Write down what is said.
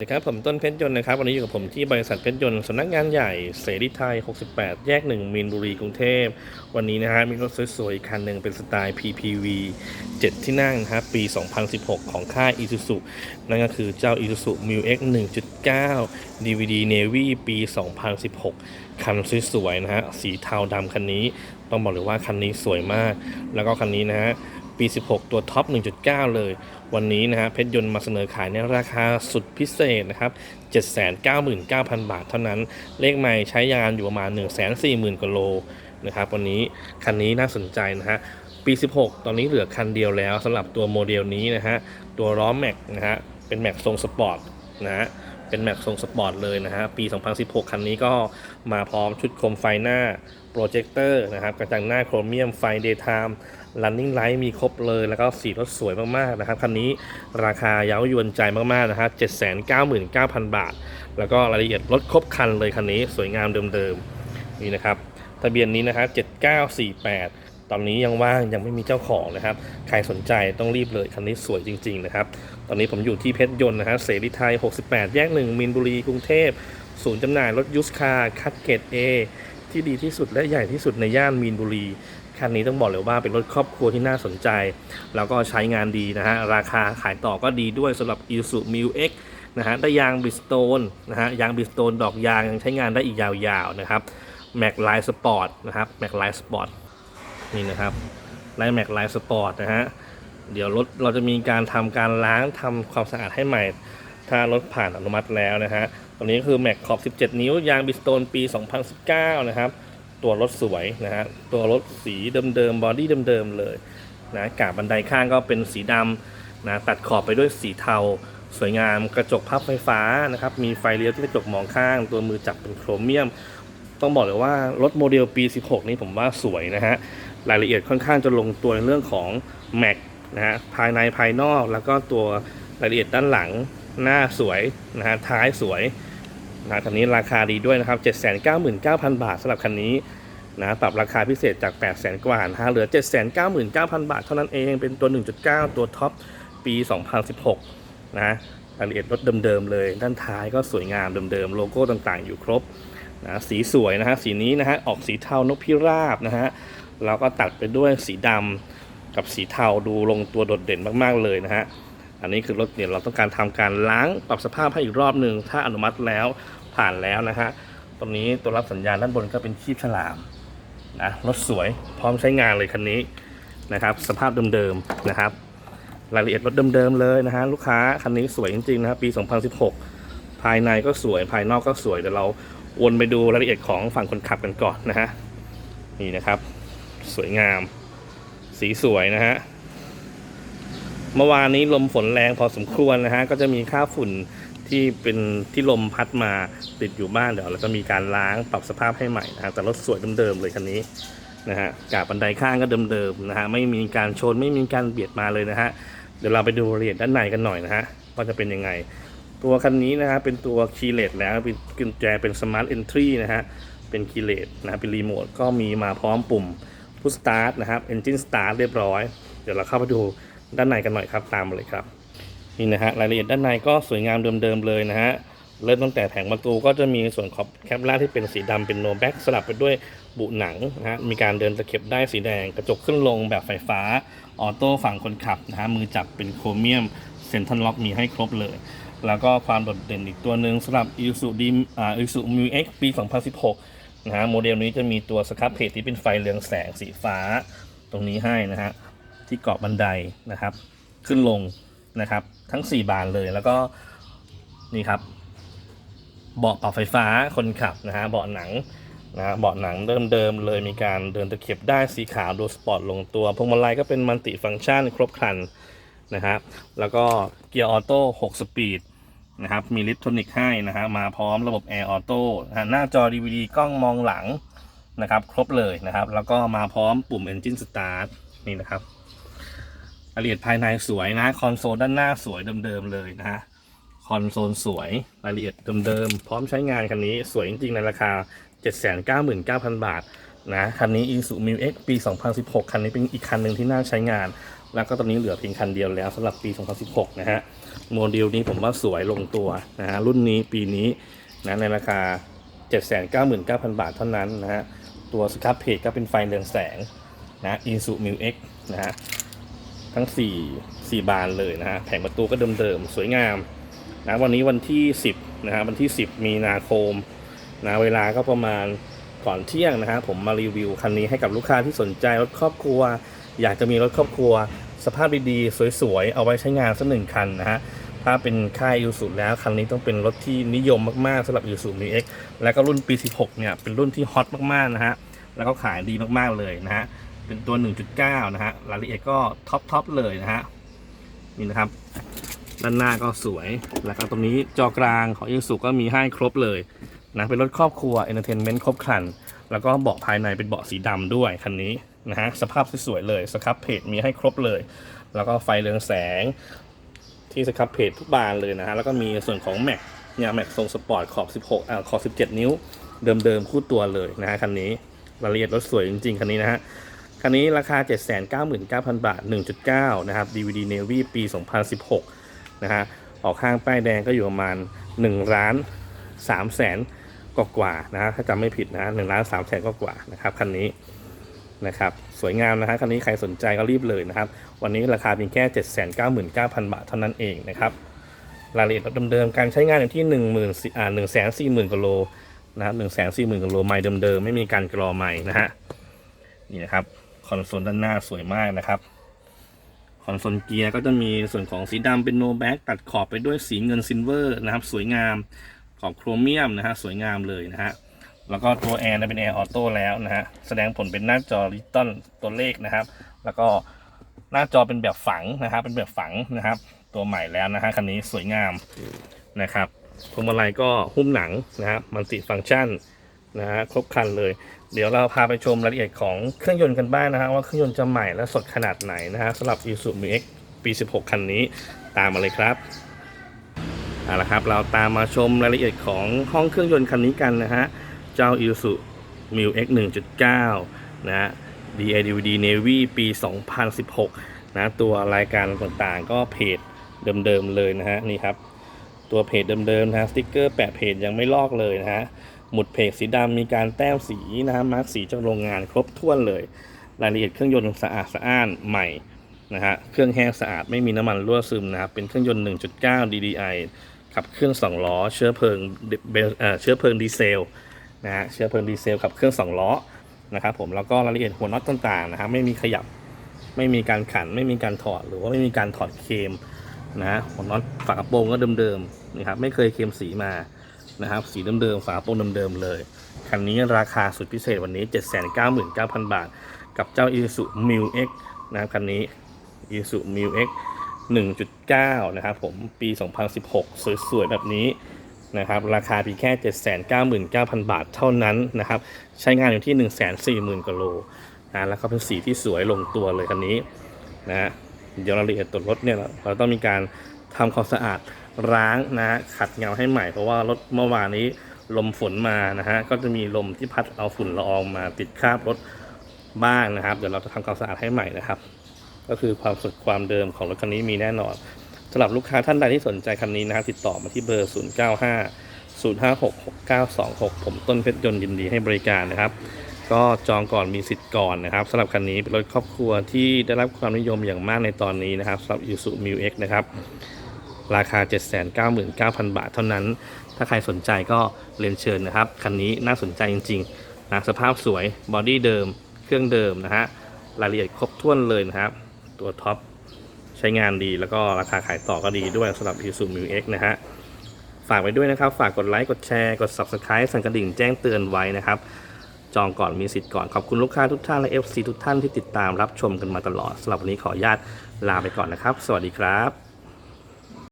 สวัสดีครับผมต้นเพชรยนต์นะครับวันนี้อยู่กับผมที่บริษัทเพชรยนต์สำนักงานใหญ่เสรีไทย 68 แยก 1 มีนบุรีกรุงเทพ วันนี้นะฮะมีรถสวยๆคันหนึ่งเป็นสไตล์ PPV 7 ที่นั่งนะครับปี 2016 ของค่าย Isuzu นั่นก็คือเจ้า Isuzu Mu X 1.9 DVD Navy ปี 2016 คันสวยๆนะฮะสีเทาดำคันนี้ ต้องบอกเลยว่าคันนี้สวยมาก แล้วก็คันนี้นะฮะปี 16 ตัวท็อป 1.9 เลย วันนี้นะฮะเพชรยนต์มาเสนอขายในราคาสุดพิเศษนะครับ 799,000 บาทเท่านั้น เลขใหม่ใช้ยานอยู่ประมาณ 140,000กว่าโลนะครับวันนี้คันนี้น่าสนใจนะฮะปี 16 ตอนนี้เหลือคันเดียวแล้วสำหรับตัวโมเดลนี้นะฮะตัวล้อแม็กนะฮะเป็นแม็กทรงสปอร์ตนะฮะ เป็นแม็กทรงสปอร์ตเลยนะฮะ ปี 2016 คันนี้ก็มาพร้อมชุดโคมไฟหน้าโปรเจคเตอร์นะครับ กระจังหน้าโครเมียมไฟเดย์ไทม์ running light มีครบเลย แล้วก็สีรถสวยมากๆนะครับ คันนี้ราคาเย้ายวนใจมากๆนะฮะ 799,000 บาท แล้วก็รายละเอียดรถครบคันเลยคันนี้สวยงามเดิมๆนี่นะครับทะเบียนนี้นะฮะ7948 ตอนนี้ยังว่างยังไม่มีเจ้าของนะครับ ใครสนใจต้องรีบเลยคันนี้สวยจริงๆนะครับ ตอนนี้ผมอยู่ที่เพชรยนต์นะฮะเสรีไทย 68 แยก1มินบุรีกรุงเทพศูนย์จำหน่ายรถยุสคาร์คัตเกตเอที่ดีที่สุดและใหญ่ที่สุดในย่านมีนบุรีคันนี้ต้องบอกเลยว่าเป็นรถครอบครัวที่น่าสนใจ แล้วก็ใช้งานดีนะฮะ ราคาขายต่อก็ดีด้วยสำหรับ i s u m i X นะฮะได้ยางบิสโตนนะฮะยางบิสโตนดอกยางยังใช้งานได้อีกยาวๆนะครับแม็กไลน์สปอร์ตนะครับแม็กไลน์สปอร์ต นี่นะครับไลแม็กไลสปอร์ตนะฮะเดี๋ยวรถเราจะมีการทำการล้างทำความสะอาดให้ใหม่ ถ้ารถผ่านอนุมัติแล้วนะฮะตอนนี้ก็คือแม็กขอบ 17 นิ้วยางบิสโตนปี 2019 นะครับ ตัวรถสวยนะฮะตัวรถสีเดิมๆบอดี้เดิมๆเลยนะกาบบันไดข้างก็เป็นสีดำนะตัดขอบไปด้วยสีเทาสวยงามกระจกพับไฟฟ้านะครับ มีไฟเลี้ยวที่กระจกมองข้าง ตัวมือจับเป็นโครเมียม ต้องบอกเลยว่ารถโมเดลปี 16 นี้ผมว่าสวยนะฮะ รายละเอียดค่อนข้างจะลงตัวในเรื่องของแม็กนะฮะภายในภายนอกแล้วก็ตัวรายละเอียดด้านหลังหน้าสวยนะฮะท้ายสวยนะคันนี้ราคาดีด้วยนะครับ 799,000 บาทสำหรับคันนี้นะปรับราคาพิเศษจาก 800,000 กว่านะฮะเหลือ 799,000 บาทเท่านั้นเองเป็นตัว 1.9 ตัวท็อปปี 2016 นะรายละเอียดรถเดิมๆเลย ด้านท้ายก็สวยงามเดิมๆโลโก้ต่างๆอยู่ครบนะสีสวยนะฮะสีนี้นะฮะออกสีเทานกพิราบนะฮะ แล้วก็ตัดไปด้วยสีดำกับสีเทาดูลงตัวโดดเด่นมากๆเลยนะฮะอันนี้คือรถเนี่ยเราต้องการทำการล้างปรับสภาพให้อีกรอบหนึ่งถ้าอนุมัติแล้วผ่านแล้วนะฮะตรงนี้ตัวรับสัญญาณด้านบนก็เป็นคีบฉลามนะรถสวยพร้อมใช้งานเลยคันนี้นะครับ สภาพเดิมๆนะครับ รายละเอียดรถเดิมๆเลยนะฮะลูกค้าคันนี้สวยจริงๆนะครับปี 2016 ภายในก็สวยภายนอกก็สวยเดี๋ยวเราวนไปดูรายละเอียดของฝั่งคนขับกันก่อนนะฮะนี่นะครับ สวยงาม สีสวยนะฮะ เมื่อวานนี้ลมฝนแรงพอสมควรนะฮะ ก็จะมีค่าฝุ่นที่เป็นที่ลมพัดมาติดอยู่บ้านเดี๋ยวเราจะมีการล้างปรับสภาพให้ใหม่นะฮะแต่รถสวยเดิมๆเลยคันนี้นะฮะกาบบันไดข้างก็เดิมๆนะฮะไม่มีการชนไม่มีการเบียดมาเลยนะฮะเดี๋ยวเราไปดูรายละเอียดด้านในกันหน่อยนะฮะว่าจะเป็นยังไง ตัวคันนี้นะฮะเป็นตัวคีเลสแล้วเป็นกุญแจเป็นสมาร์ทเอนทรีนะฮะเป็นคีเลสนะฮะเป็นรีโมทก็มีมาพร้อมปุ่ม พุชสตาร์ทนะครับเอนจินสตาร์ทเรียบร้อย เดี๋ยวเราเข้าไปดูด้านในกันหน่อยครับตามมาเลยครับนี่นะฮะรายละเอียดด้านในก็สวยงามเดิมๆเลยนะฮะเริ่มตั้งแต่แผงประตูก็จะมีส่วนขอบแคปล่าที่เป็นสีดำเป็นโนแบ็กสลับไปด้วยบุหนังนะฮะมีการเดินตะเข็บได้สีแดง กระจกขึ้นลงแบบไฟฟ้า ออโต้ฝั่งคนขับนะฮะมือจับเป็นโครเมียมเซนทรัลล็อกมีให้ครบเลย แล้วก็ความโดดเด่นอีกตัวหนึ่งสำหรับ i s u d i อ่า i s u m u X ปี 2016 นะฮะโมเดลนี้จะมีตัวสครับเพจที่เป็นไฟเรืองแสงสีฟ้า ตรงนี้ให้นะฮะที่เกาะบันไดนะครับ ขึ้นลงนะครับ ทั้ง 4 บานเลยแล้วก็นี่ครับ เบาะปรับไฟฟ้าคนขับนะฮะเบาะหนังนะฮะเบาะหนังเดิมๆเลยมีการเดินตะเข็บได้สีขาวดูสปอร์ตลงตัวพวงมาลัยก็เป็นมัลติฟังก์ชันครบครันนะฮะแล้วก็เกียร์ออโต้6สปีด นะครับ มีลิฟทอนิกให้นะฮะมาพร้อมระบบแอร์ออโต้หน้าจอ DVD กล้องมองหลังนะครับ ครบเลยนะครับ แล้วก็มาพร้อมปุ่ม Engine Start นี่นะครับละเอียดภายในสวยนะ คอนโซลด้านหน้าสวยเดิมๆเลยนะฮะคอนโซลสวยรายละเอียดเดิมๆพร้อมใช้งานคันนี้สวยจริงๆ ในราคา 799,000 บาทนะคันนี้ Isuzu Mu X ปี 2016 คันนี้เป็นอีกคันหนึ่งที่น่าใช้งาน แล้วก็ตอนนี้เหลือเพียงคันเดียวแล้วสำหรับปี 2016 นะฮะ โมเดลนี้ผมว่าสวยลงตัวนะฮะรุ่นนี้ปีนี้นะในราคา 799,000 บาทเท่านั้นนะฮะ ตัวสครับเพจก็เป็นไฟเรืองแสงนะอินสุมิวเอ็กนะฮะ ทั้ง 4 4 บานเลยนะฮะ แผงประตูก็เดิมๆ สวยงามนะวันนี้วันที่ 10นะฮะวันที่ 10 มีนาคมนะเวลาก็ประมาณก่อนเที่ยงนะฮะผมมารีวิวคันนี้ให้กับลูกค้าที่สนใจรถครอบครัว อยากจะมีรถครอบครัว สภาพดีๆ สวยๆ เอาไว้ใช้งานสักหนึ่งคันนะฮะถ้าเป็นค่ายยูสุแล้ว คันนี้ต้องเป็นรถที่นิยมมากๆสำหรับยูสุมีเอ็กแล้วก็รุ่นปี 16 เนี่ย เป็นรุ่นที่ฮอตมากๆนะฮะแล้วก็ขายดีมากๆเลยนะฮะเป็นตัว 1.9 นะฮะรายละเอียดก็ท็อปๆเลยนะฮะนี่นะครับด้านหน้าก็สวย แล้วก็ตรงนี้จอกลางของยูสุก็มีให้ครบเลยนะเป็นรถครอบครัวเอนเตอร์เทนเมนต์ครบครัน แล้วก็เบาะภายในเป็นเบาะสีดำด้วยคันนี้ นะฮะสภาพสวยๆเลยสครับเพจมีให้ครบเลย แล้วก็ไฟเรืองแสงที่สครับเพจทุกบานเลยนะฮะแล้วก็มีส่วนของแม็กเนี่ยแม็กทรงสปอร์ตขอบ 16อ่าขอบ 17 นิ้ว เดิมๆคู่ตัวเลยนะฮะคันนี้รายละเอียดรถสวยจริงๆคันนี้นะฮะคันนี้ราคา 799,000 บาท 1.9 นะครับ DVD Navy ปี 2016 นะฮะ ออกข้างป้ายแดงก็อยู่ประมาณ1ล้าน3แสนกว่าๆนะฮะถ้าจำไม่ผิดนะฮะ1ล้าน3แสนกว่าๆนะครับคันนี้ นะครับสวยงามนะฮะคันนี้ใครสนใจก็รีบเลยนะครับ วันนี้ราคาเพียงแค่ 799,000 บาทเท่านั้นเองนะครับรายละเอียดเดิมๆการใช้งานอยู่ที่1 0 0 0 0อ่า1 4 0 0 0 0กิโลนะครับ1 4 0 0 0 0กิโลไมล์เดิมๆไม่มีการกรอไมล์นะฮะนี่นะครับคอนโซลด้านหน้าสวยมากนะครับคอนโซลเกียร์ก็จะมีส่วนของสีดำเป็นโนแบ็กตัดขอบไปด้วยสีเงินซิลเวอร์นะครับ สวยงามขอบโครเมียมนะฮะสวยงามเลยนะฮะ แล้วก็ตัวแอร์เป็นแอร์ออโต้แล้วนะฮะ แสดงผลเป็นหน้าจอดิจิตอลตัวเลขนะครับ แล้วก็หน้าจอเป็นแบบฝังนะครับ เป็นแบบฝังนะครับ ตัวใหม่แล้วนะฮะคันนี้สวยงามนะครับพวงมาลัยก็หุ้มหนังนะครับมันติฟังก์ชันนะฮะครบครันเลย เดี๋ยวเราพาไปชมรายละเอียดของเครื่องยนต์กันบ้างนะฮะว่าเครื่องยนต์จะใหม่และสดขนาดไหนนะฮะสำหรับ Isuzu Mu X ปี 16 คันนี้ตามมาเลยครับเอาละครับ เราตามมาชมรายละเอียดของห้องเครื่องยนต์คันนี้กันนะฮะ เจ้า Isuzu Mu X 1.9 นะฮะ DADVD Navy ปี 2016 นะ ตัวรายการต่างๆ ก็เพจเดิมๆเลยนะฮะ นี่ครับ ตัวเพจเดิมๆนะฮะสติ๊กเกอร์แปะเพจยังไม่ลอกเลยนะฮะ หมุดเพจสีดำมีการแต้มสีนะฮะมาร์กสีจากโรงงานครบถ้วนเลย รายละเอียดเครื่องยนต์สะอาดสะอ้านใหม่นะฮะ เครื่องแห้งสะอาดไม่มีน้ำมันรั่วซึมนะครับ เป็นเครื่องยนต์ 1.9 DDI ขับเครื่อง2ล้อเชื้อเพลิงเบนเอ่อเชื้อเพลิงดีเซล นะฮะเชื้อเพลิงดีเซลขับเครื่อง2ล้อนะครับผมแล้วก็รายละเอียดหัวน็อตต่างๆนะครับไม่มีขยับไม่มีการขันไม่มีการถอดหรือว่าไม่มีการถอดเคมนะฮะหัวน็อตฝากระโปรงก็เดิมๆนะครับไม่เคยเคมสีมานะครับสีเดิมๆฝาโปรงเดิมๆเลยคันนี้ราคาสุดพิเศษวันนี้ 799,000 บาท กับเจ้า Isuzu Mu X นะครับคันนี้ Isuzu Mu X 1.9 นะครับผมปี 2016 สวยๆ แบบนี้ นะครับราคาเพียงแค่ 799,000 บาทเท่านั้นนะครับใช้งานอยู่ที่ 140,000กิโลนะแล้วก็เป็นสีที่สวยลงตัวเลยคันนี้นะฮะเดี๋ยวรายละเอียดตัวรถเนี่ยเราต้องมีการทำความสะอาดล้างนะฮะขัดเงาให้ใหม่เพราะว่ารถเมื่อวานนี้ลมฝนมานะฮะก็จะมีลมที่พัดเอาฝุ่นละอองมาติดคราบรถบ้างนะครับ เดี๋ยวเราจะทำความสะอาดให้ใหม่นะครับ ก็คือความสดความเดิมของรถคันนี้มีแน่นอน สำหรับลูกค้าท่านใดที่สนใจคันนี้นะครับติดต่อมาที่เบอร์ 095 056 6926 ผมต้นเพชรยนต์ยินดีให้บริการนะครับ ก็จองก่อนมีสิทธิ์ก่อนนะครับสำหรับคันนี้เป็นรถครอบครัวที่ได้รับความนิยมอย่างมากในตอนนี้นะครับสำหรับ Isuzu Mu X นะครับราคา 799,000 บาทเท่านั้น ถ้าใครสนใจก็เรียนเชิญนะครับ คันนี้น่าสนใจจริงๆนะสภาพสวย บอดี้เดิม เครื่องเดิมนะฮะ รายละเอียดครบถ้วนเลยนะครับ ตัวท็อป ใช้งานดีแล้วก็ราคาขายต่อก็ดีด้วยสำหรับ Isuzu Mu X นะฮะฝากไว้ด้วยนะครับ ฝากกดไลค์ กดแชร์ กด Subscribe สั่นกระดิ่งแจ้งเตือนไว้นะครับ จองก่อนมีสิทธิ์ก่อน ขอบคุณลูกค้าทุกท่านและ FC ทุกท่านที่ติดตามรับชมกันมาตลอดสำหรับวันนี้ขออนุญาตลาไปก่อนนะครับ สวัสดีครับ